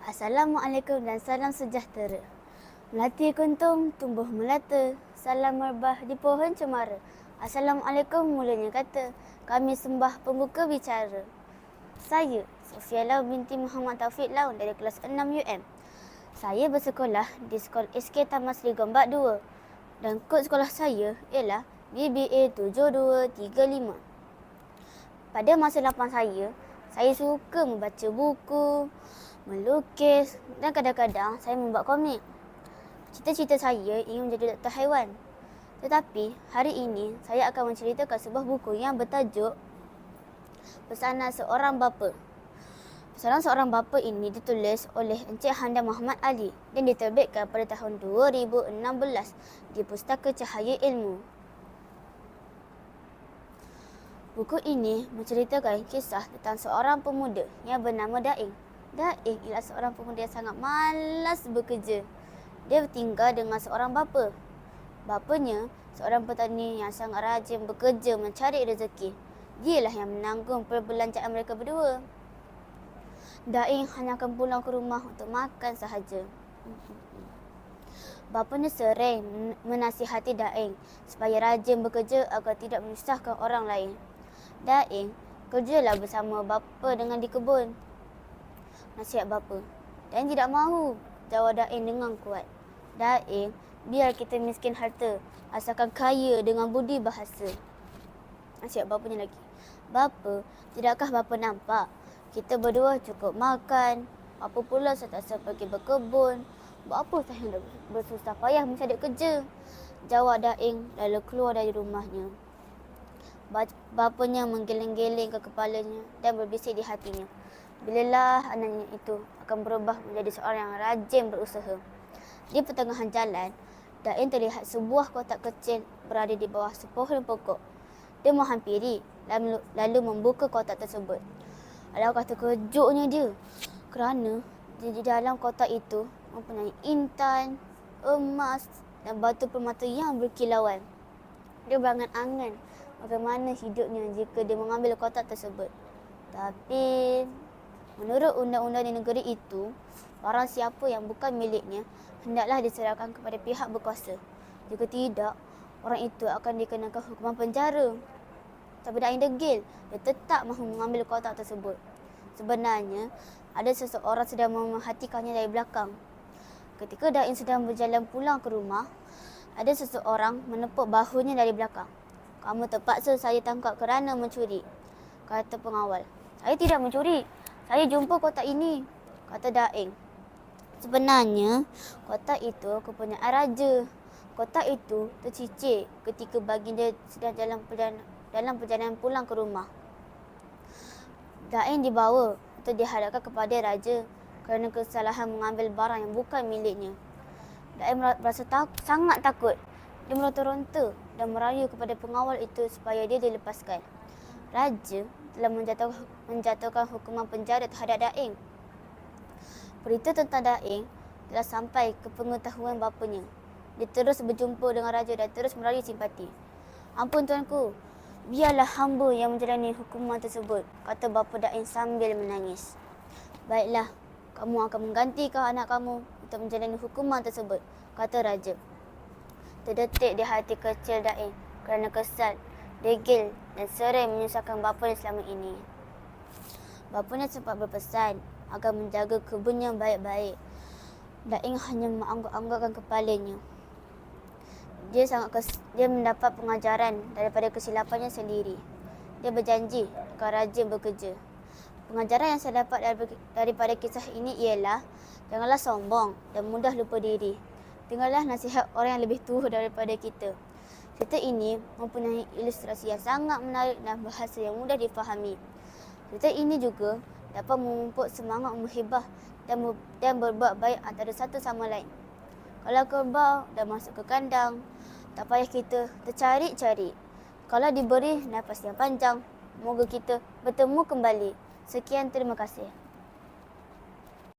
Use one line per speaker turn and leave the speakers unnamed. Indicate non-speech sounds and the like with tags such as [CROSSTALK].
Assalamualaikum dan salam sejahtera. Melati kuntum tumbuh melata, salam merbah di pohon cemara. Assalamualaikum mulanya kata, kami sembah pembuka bicara. Saya, Sofia Lau binti Muhammad Taufik Lau dari kelas 6 UM. Saya bersekolah di Sekolah SK Taman Seri Gombak 2 dan kod sekolah saya ialah BBA 7235. Pada masa lapang saya, saya suka membaca buku, melukis dan kadang-kadang saya membuat komik. Cita-cita saya ingin menjadi doktor haiwan. Tetapi hari ini saya akan menceritakan sebuah buku yang bertajuk Pesanan Seorang Bapa. Pesanan Seorang Bapa ini ditulis oleh Encik Handa Muhammad Ali dan diterbitkan pada tahun 2016 di Pustaka Cahaya Ilmu. Buku ini menceritakan kisah tentang seorang pemuda yang bernama Daing. Daing ialah seorang pemuda yang sangat malas bekerja. Dia tinggal dengan seorang bapa. Bapanya seorang petani yang sangat rajin bekerja mencari rezeki. Dialah yang menanggung perbelanjaan mereka berdua. Daing hanya akan pulang ke rumah untuk makan sahaja. [LAUGHS] Bapanya sering menasihati Daing supaya rajin bekerja agar tidak menyusahkan orang lain. Daing kerjalah bersama bapa dengan di kebun. Nasihat bapa. Daing tidak mahu jawab Daing dengan kuat. Daing, biar kita miskin harta, asalkan kaya dengan budi bahasa. Nasihat bapanya lagi. Bapa, tidakkah bapa nampak? Kita berdua cukup makan. Apa pula setiasa pergi berkebun. Buat apa saya nak bersusah payah mencari kerja? Jawab Daing lalu keluar dari rumahnya. Bapanya menggeleng-geleng ke kepalanya dan berbisik di hatinya. Bilalah anaknya itu akan berubah menjadi seorang yang rajin berusaha. Di pertengahan jalan, Dain terlihat sebuah kotak kecil berada di bawah sepohon pokok. Dia menghampiri lalu, lalu membuka kotak tersebut. Alangkah terkejutnya dia kerana di dalam kotak itu mempunyai intan, emas dan batu permata yang berkilauan. Dia berangan-angan bagaimana hidupnya jika dia mengambil kotak tersebut. Tapi menurut undang-undang di negeri itu, barang siapa yang bukan miliknya hendaklah diserahkan kepada pihak berkuasa. Jika tidak, orang itu akan dikenakan hukuman penjara. Tapi Dain degil, dia tetap mahu mengambil kotak tersebut. Sebenarnya, ada seseorang sedang memerhatikannya dari belakang. Ketika Dain sedang berjalan pulang ke rumah, ada seseorang menepuk bahunya dari belakang. Kamu terpaksa saya tangkap kerana mencuri, kata pengawal. Saya tidak mencuri. Saya jumpa kotak ini, kata Daing. Sebenarnya, kotak itu kepunyaan raja. Kotak itu tercicik ketika baginda sedang dalam perjalanan, dalam perjalanan pulang ke rumah. Dain dibawa untuk dihadapkan kepada raja kerana kesalahan mengambil barang yang bukan miliknya. Dain merasa tak, sangat takut. Dia meronta-ronta dan merayu kepada pengawal itu supaya dia dilepaskan. Raja telah menjatuh, menjatuhkan hukuman penjara terhadap Daing. Berita tentang Daing telah sampai ke pengetahuan bapanya. Dia terus berjumpa dengan raja dan terus merayu simpati. Ampun tuanku, biarlah hamba yang menjalani hukuman tersebut, kata bapa Dain sambil menangis. Baiklah, kamu akan menggantikan anak kamu untuk menjalani hukuman tersebut, kata raja. Terdetik di hati kecil Dain kerana kesal, degil dan sering menyusahkan bapanya selama ini. Bapanya sempat berpesan agar menjaga kebunnya baik-baik. Daing hanya mengangguk-anggukkan kepalanya. Dia sangat kes, dia mendapat pengajaran daripada kesilapannya sendiri. Dia berjanji akan rajin bekerja. Pengajaran yang saya dapat daripada kisah ini ialah janganlah sombong dan mudah lupa diri. Dengarlah nasihat orang yang lebih tua daripada kita. Cerita ini mempunyai ilustrasi yang sangat menarik dan bahasa yang mudah difahami. Cerita ini juga dapat memupuk semangat menghibah dan, dan berbuat baik antara satu sama lain. Kalau kerbau dah masuk ke kandang, tak payah kita tercari-cari. Kalau diberi nafas yang panjang, moga kita bertemu kembali. Sekian terima kasih.